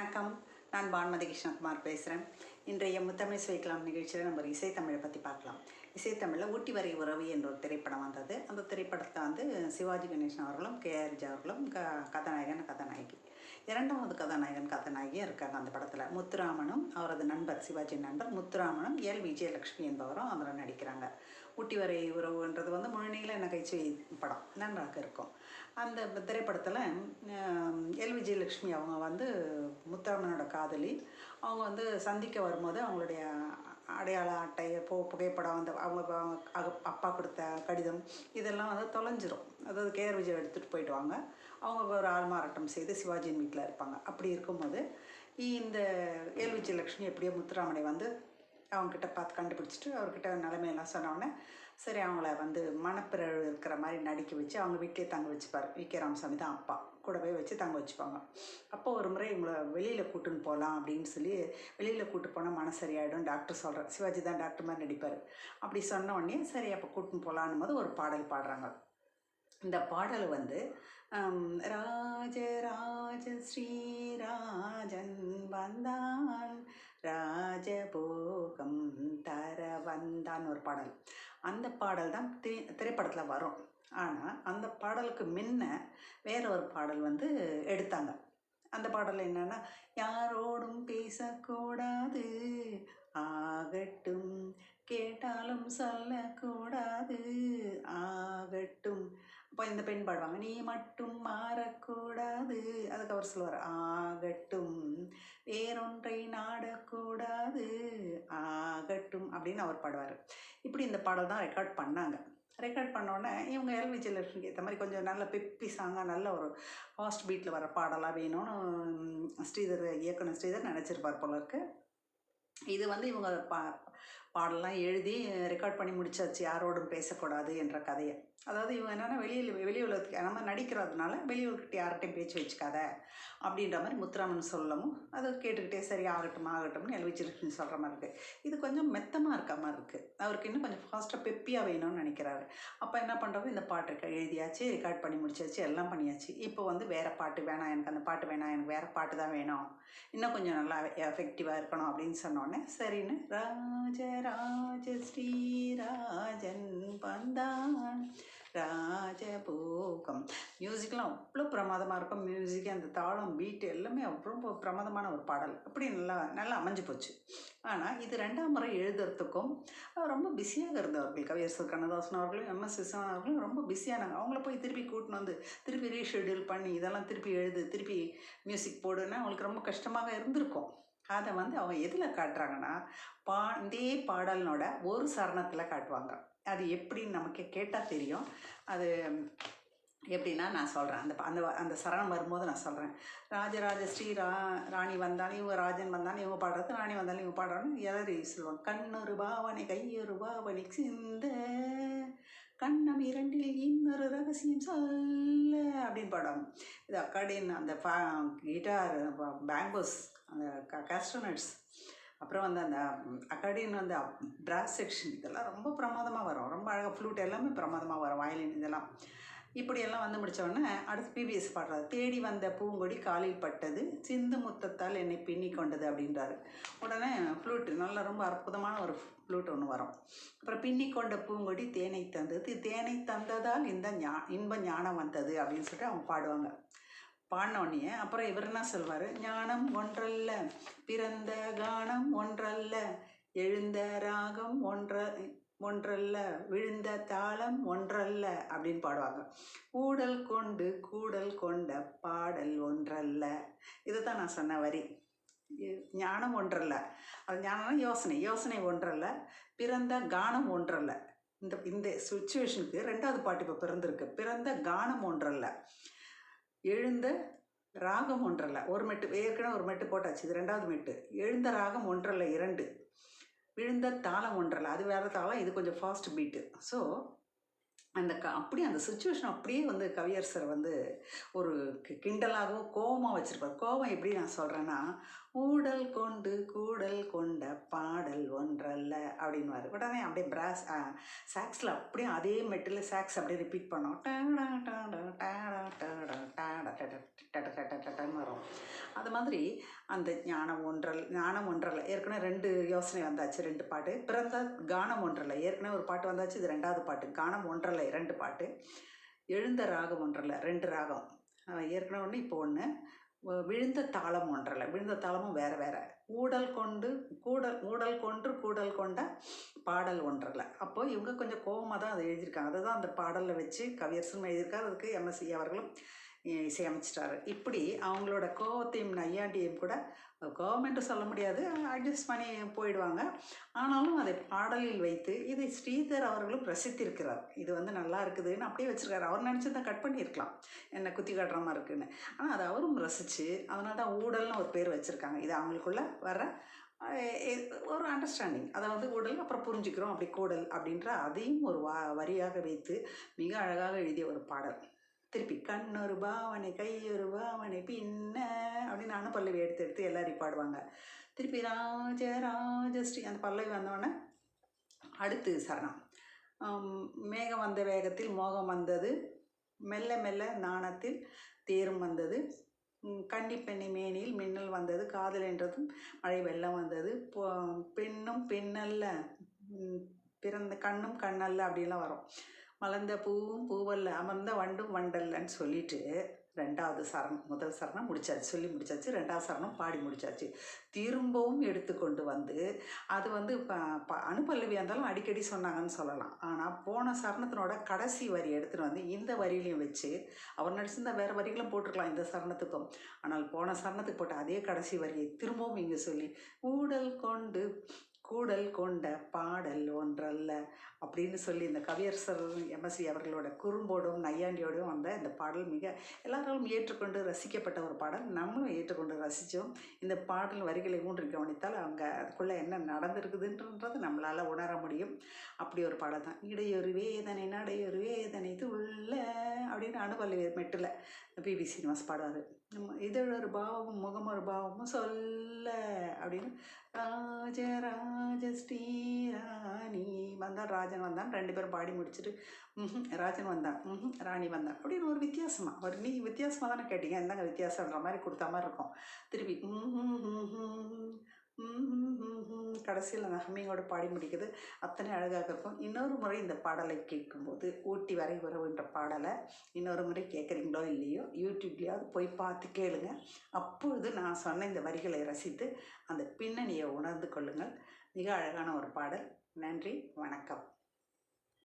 வணக்கம். நான் பான்மதி கிருஷ்ணகுமார் பேசுகிறேன் இன்றைய முத்தமிழ் சுவைக்கலாம் நிகழ்ச்சியில் நம்ம இசைத்தமிழை பற்றி பார்க்கலாம். இசைத்தமிழில் ஊட்டி வரை உறவு என்ற ஒரு திரைப்படம் வந்தது. அந்த திரைப்படத்தை வந்து சிவாஜி கணேசன் அவர்களும் கே ஆர்ஜி அவர்களும் க கதாநாயகன் கதாநாயகி. இரண்டாவது கதாநாயகன் கதாநாயகியும் இருக்காங்க அந்த படத்தில். முத்துராமனும் அவரது நண்பர் சிவாஜி நண்பர் முத்துராமனும் எல். விஜயலட்சுமி என்பவரும் அதில் நடிக்கிறாங்க. ஊட்டி வரை உறவுன்றது வந்து முழுநீள நகைச்சுவை படம். நன்றாக இருக்கும். அந்த திரைப்படத்தில் எல். விஜயலட்சுமி அவங்க வந்து முத்துராமனோட காதலி. அவங்க வந்து சந்திக்க வரும்போது அவங்களுடைய அடையாள அட்டை போ புகைப்படம் அந்த அவங்க அப்பா கொடுத்த கடிதம் இதெல்லாம் வந்து தொலைஞ்சிரும். அதாவது கேஆர் விஜய் எடுத்துகிட்டு போயிடுவாங்க. அவங்க ஒரு ஆள்மாறாட்டம் செய்து சிவாஜியின் வீட்டில் இருப்பாங்க. அப்படி இருக்கும்போது இந்த எல். லக்ஷ்மி எப்படியோ முத்துராமனை வந்து அவங்கக்கிட்ட பார்த்து கண்டுபிடிச்சிட்டு அவர்கிட்ட நிலைமையெல்லாம் சொன்னோடனே சரி அவங்கள வந்து மனப்பிறழ்வு இருக்கிற மாதிரி நடிக்க வச்சு அவங்க வீட்டிலே தங்க வச்சுப்பார். வி. கே. ராமசாமி தான் அப்பா. கூடவே வச்சு தங்க வச்சுப்பாங்க. அப்போ ஒரு முறை இவங்கள வெளியில் கூட்டுன்னு போகலாம் அப்படின்னு சொல்லி வெளியில் கூட்டு போனால் மன சரியாயிடும். டாக்டர் சொல்கிறார் சிவாஜி தான் டாக்டர் மாதிரி நடிப்பார். அப்படி சொன்ன உடனே சரி அப்போ கூட்டின்னு போகலான்னு போது ஒரு பாடல் பாடுறாங்க. இந்த பாடல் வந்து ராஜராஜ ஸ்ரீராஜன் வந்தான். ராஜபோகம் தர வந்தான் ஒரு பாடல். அந்த பாடல் தான் திரை திரைப்படத்தில் வரும். ஆனால் அந்த பாடலுக்கு முன்ன வேற ஒரு பாடல் வந்து எடுத்தாங்க. அந்த பாடல் என்னன்னா யாரோடும் பேசக்கூடாது ஆகட்டும் கேட்டாலும் சொல்லக்கூடாது ஆகட்டும் இப்போ இந்த பெண் பாடுவாங்க நீ மட்டும் மாறக்கூடாது. அதுக்கு அவர் சொல்லுவார் ஆகட்டும் வேறொன்றை நாடக்கூடாது. ஆகட்டும் அப்படின்னு அவர் பாடுவார். இப்படி இந்த பாடல் தான் ரெக்கார்ட் பண்ணாங்க. ரெக்கார்ட் பண்ணோடனே இவங்க எல். விஜயலட்சுமிக்கு ஏற்ற மாதிரி கொஞ்சம் நல்ல பெப்பி சாங்காக நல்ல ஒரு ஃபாஸ்ட் பீட்டில் வர பாடலாக வேணும்னு ஸ்ரீதர் இயக்குனர் ஸ்ரீதர் நினச்சிருப்பார் போல இருக்கு. இது வந்து இவங்க பா பாடலாம் எழுதி ரெக்கார்ட் பண்ணி முடிச்சாச்சு. யாரோடும் பேசக்கூடாது என்ற கதையை. அதாவது இவங்க என்னென்னா வெளியில் வெளி உலகத்துக்கு நம்ம நடிக்கிறதுனால வெளியூர்கிட்ட யார்கிட்டையும் பேச்சு வச்சுக்காத அப்படின்ற மாதிரி முத்துராமன் சொல்லவும் அதை கேட்டுக்கிட்டே சரி ஆகட்டும் ஆகட்டும்னு எழுவிச்சிருக்குன்னு சொல்கிற மாதிரி இருக்குது இது கொஞ்சம் மெத்தமாக இருக்க மாதிரி இருக்குது அவருக்கு இன்னும் கொஞ்சம் ஃபாஸ்ட்டாக பெப்பியாக வேணும்னு நினைக்கிறாரு. அப்போ என்ன பண்ணுறது இந்த பாட்டு எழுதியாச்சு ரெக்கார்ட் பண்ணி முடிச்சாச்சு எல்லாம் பண்ணியாச்சு. இப்போ வந்து வேறு பாட்டு வேணாம் எனக்கு அந்த பாட்டு வேணாம் எனக்கு வேறு பாட்டு தான் வேணும். இன்னும் கொஞ்சம் நல்லா எஃபெக்டிவாக இருக்கணும் அப்படின்னு சொன்னோடனே சரின்னு ராஜ ராஜ ஸ்ரீராஜன் பந்தான் ராஜபோகம். மியூசிக்லாம் அவ்வளோ பிரமாதமாக இருக்கும். மியூசிக் அந்த தாளம் பீட் எல்லாமே அவ்வளோ பிரமாதமான ஒரு பாடல். அப்படி நல்லா நல்லா அமைஞ்சு போச்சு. ஆனால் இது ரெண்டாம் முறை எழுதுறதுக்கும் ரொம்ப பிஸியாக இருந்தவர்கள் கவியரசர் கண்ணதாசன் அவர்களும் எம்எஸ் விஸ்வநாதன் அவர்களும் ரொம்ப பிஸியானாங்க அவங்கள போய் திருப்பி கூட்டின்னு வந்து திருப்பி ரீஷெடியூல் பண்ணி இதெல்லாம் திருப்பி எழுது திருப்பி மியூசிக் போடுன்னா அவங்களுக்கு ரொம்ப கஷ்டமாக இருந்திருக்கும். அதை வந்து அவங்க எதில் காட்டுறாங்கன்னா பா இதே பாடலினோட ஒரு சரணத்தில் காட்டுவாங்க. அது எப்படின்னு நமக்கு கேட்டால் தெரியும். அது எப்படின்னா நான் சொல்கிறேன் அந்த அந்த அந்த சரணம் வரும்போது நான் சொல்கிறேன் ராஜராஜ ஸ்ரீ ரா ராணி வந்தாலும் இவங்க ராஜன் வந்தாலும் இவங்க பாடுறது ராணி வந்தாலும் இவங்க பாடுறான்னு எல்லாரும் சொல்லுவாங்க. கண்ணொரு பாவனை கையொரு பாவனை சிந்த கண்ணம் இரண்டில் இன்னொரு ரகசியம் சொல்ல அப்படின்னு பாடுவாங்க. இது அக்காடின் அந்த ஃபா கிட்டார் பேங்கோஸ் அந்த கஸ்டனட்ஸ். அப்புறம் வந்து அந்த அக்கார்டியன் அந்த பிராஸ் செக்ஷன் இதெல்லாம் ரொம்ப பிரமாதமாக வரும். ரொம்ப அழகாக ஃப்ளூட் எல்லாமே பிரமாதமாக வரும் வயலின் இதெல்லாம். இப்படியெல்லாம் வந்து முடிச்ச அடுத்து பிபிஎஸ் பாடுறாரு. தேடி வந்த பூங்கொடி காலில் பட்டது சிந்து முத்தத்தால் என்னை பின்னி கொண்டது அப்படின்றாரு. உடனே ஃப்ளூட் நல்ல ரொம்ப அற்புதமான ஒரு ஃப்ளூட் ஒன்று வரும். அப்புறம் பின்னி கொண்ட பூங்கொடி தேனை தந்தது. தேனை தந்ததால் இந்த ஞா இன்ப ஞானம் வந்தது அப்படின்னு சொல்லிட்டு அவங்க பாடுவாங்க. பாடினோடனே அப்புறம் இவர் என்ன சொல்வார்? ஞானம் ஒன்றல்ல பிறந்த கானம் ஒன்றல்ல எழுந்த ராகம் ஒன்ற ஒன்றல்ல விழுந்த தாளம் ஒன்றல்ல அப்படின்னு பாடுவாங்க. ஊடல் கொண்டு கூடல் கொண்ட பாடல் ஒன்றல்ல. இதுதான் நான் சொன்ன வரி. ஞானம் ஒன்றல்ல. அது ஞானம்னா யோசனை. யோசனை ஒன்றல்ல பிறந்த கானம் ஒன்றல்ல. இந்த இந்த சுச்சுவேஷனுக்கு ரெண்டாவது பாட்டு இப்போ பிறந்திருக்கு. பிறந்த கானம் ஒன்றல்ல. எழுந்த ராகம் ஒன்றல்ல. ஒரு மெட்டு ஏற்கனவே ஒரு மெட்டு போட்டாச்சு. இது ரெண்டாவது மெட்டு. எழுந்த ராகம் ஒன்றல்ல இரண்டு. விழுந்த தாளம் ஒன்றல்ல. அது வேறு தாளம் இது கொஞ்சம் ஃபாஸ்ட் பீட்டு ஸோ அந்த க அப்படியே அந்த சுச்சுவேஷன் அப்படியே வந்து கவியரசர் வந்து ஒரு கி- கிண்டலாகவும் கோவமாக வச்சுருப்பார். கோவம் எப்படி நான் சொல்கிறேன்னா ஊடல் கொண்டு கூடல் கொண்ட பாடல் ஒன்றல்ல அப்படின்வார் உடனே அப்படியே பிராஸ் சாக்ஸில் அப்படியே அதே மெட்டில் சாக்ஸ் அப்படியே ரிப்பீட் பண்ணோம். டா மாதிரி அந்த ஞானம் ஒன்றல் ஞானம் ஒன்றல்ல. ஏற்கனவே ரெண்டு யோசனை வந்தாச்சு ரெண்டு பாட்டு. பிறந்த கானம் ஒன்றல்ல. ஏற்கனவே ஒரு பாட்டு வந்தாச்சு இது ரெண்டாவது பாட்டு. கானம் ஒன்றல்ல ரெண்டு பாட்டு. எழுந்த ராகம் ஒன்றல்ல ரெண்டு ராகம். ஏற்கனவே ஒன்று இப்போ ஒன்று விழுந்த தாளம் ஒன்றல்ல. விழுந்த தாளமும் வேற வேற. ஊடல் கொண்டு கூடல் ஊடல் கொன்று கூடல் கொண்ட பாடல் ஒன்றல்ல. அப்போ இவங்க கொஞ்சம் கோவமாக தான் அதை எழுதியிருக்காங்க. அதுதான் அந்த பாடலில் வச்சு கவியரசனும் எழுதியிருக்காரு. அதுக்கு எம்எஸ்சி அவர்களும் இசையமைச்சிட்டாரு. இப்படி அவங்களோட கோவத்தையும் நையாண்டியும் கூட கவர்மெண்ட்டு சொல்ல முடியாது. அட்ஜஸ்ட் பண்ணி போயிடுவாங்க. ஆனாலும் அதை பாடலில் வைத்து இதை ஸ்ரீதர் அவர்களும் ரசித்திருக்கிறார். இது வந்து நல்லா இருக்குதுன்னு அப்படியே வச்சுருக்காரு. அவர் நினச்சிருந்தா கட் பண்ணியிருக்கலாம். என்ன குத்தி காட்டுற மாதிரி இருக்குன்னு. ஆனால் அதை அவரும் ரசித்து அதனால தான் ஊடல்னு ஒரு பேர் வச்சுருக்காங்க. இது அவங்களுக்குள்ள வர ஒரு அண்டர்ஸ்டாண்டிங் அதை வந்து அப்புறம் புரிஞ்சுக்கிறோம். அப்படி கூடல் அப்படின்ற அதையும் ஒரு வா வரியாக வைத்து மிக அழகாக எழுதிய ஒரு பாடல். திருப்பி கண்ணொரு பாவனை கையொரு பாவனை பின்ன அப்படின்னு நானும் பல்லவி எடுத்து எடுத்து எல்லாரும் பாடுவாங்க. திருப்பி ராஜ ராஜஸ்ரீ அந்த பல்லவி வந்தோடனே அடுத்து சரணம். மேகம் வந்த வேகத்தில் மோகம் வந்தது. மெல்ல மெல்ல நாணத்தில் தேரும் வந்தது. கண்டிப்பெண்ணி மேனியில் மின்னல் வந்தது. காதல் என்றதும் மழை வெள்ளம் வந்தது. பெண்ணும் பெண்ணல்ல பிறந்த கண்ணும் கண்ணல்ல அப்படிலாம் வரும். மலர்ந்த பூவும் பூவல்ல அமர்ந்த வண்டும் வண்டல்லன்னு சொல்லிட்டு ரெண்டாவது சரணம் முதல் சரணம் முடிச்சாச்சு. சொல்லி முடிச்சாச்சு. ரெண்டாவது சரணம் பாடி முடிச்சாச்சு. திரும்பவும் எடுத்துக்கொண்டு வந்து அது வந்து ப- ப- அனுபல்லவியாக இருந்தாலும் அடிக்கடி சொன்னாங்கன்னு சொல்லலாம். ஆனால் போன சரணத்தினோட கடைசி வரி எடுத்துகிட்டு வந்து இந்த வரியிலையும் வச்சு அவர் நடிச்சிருந்தா வேறு வரிகளும் போட்டிருக்கலாம் இந்த சரணத்துக்கும். ஆனால் போன சரணத்துக்கு போட்ட அதே கடைசி வரியை திரும்பவும் இங்கே சொல்லி ஊடல் கொண்டு கூடல் கொண்ட பாடல் ஒன்றல்ல அப்படின்னு சொல்லி இந்த கவியரசர் எம்எஸ்வி அவர்களோட குறும்போடும் நையாண்டியோடும் வந்த இந்த பாடல் மிக எல்லாராலும் ஏற்றுக்கொண்டு ரசிக்கப்பட்ட ஒரு பாடல். நம்மளும் ஏற்றுக்கொண்டு ரசித்தோம் இந்த பாடல் வரிகளை ஊன்றி கவனித்தால் அவங்க அதுக்குள்ளே என்ன நடந்திருக்குதுன்றது நம்மளால் உணர முடியும். அப்படி ஒரு பாடல் தான் இடையொரு வேதனை நடையொரு அப்படின்னு மெட்டில் பிவி சீனிவாஸ் பாடுவார். இதழொரு பாவமும் முகமொரு பாவமும் சொல்ல அப்படின்னு ராஜ ராஜ ஸ்ரீராணி வந்தான் ராஜன் வந்தான் ரெண்டு பேரும் பாடி முடிச்சுட்டு ம்ஹும், ராஜன் வந்தான் ராணி வந்தான் அப்படின்னு ஒரு வித்தியாசமாக ஒரு நீ வித்தியாசமாக தானே கேட்டீங்க இந்தாங்க வித்தியாசம்ன்ற மாதிரி கொடுத்த மாதிரி இருக்கும். திருப்பி கடைசியில் அந்த ஹம்மிங்கோட பாடி முடிக்குது. அத்தனை அழகாக இருக்கும் இன்னொரு முறை இந்த பாடலை கேட்கும்போது ஊட்டி வரை உறவுன்ற பாடலை இன்னொரு முறை கேட்குறீங்களோ இல்லையோ யூடியூப்லேயாவது போய் பார்த்து கேளுங்க. அப்பொழுது நான் சொன்ன இந்த வரிகளை ரசித்து அந்த பின்னணியை உணர்ந்து கொள்ளுங்கள். மிக அழகான ஒரு பாடல். நன்றி வணக்கம்.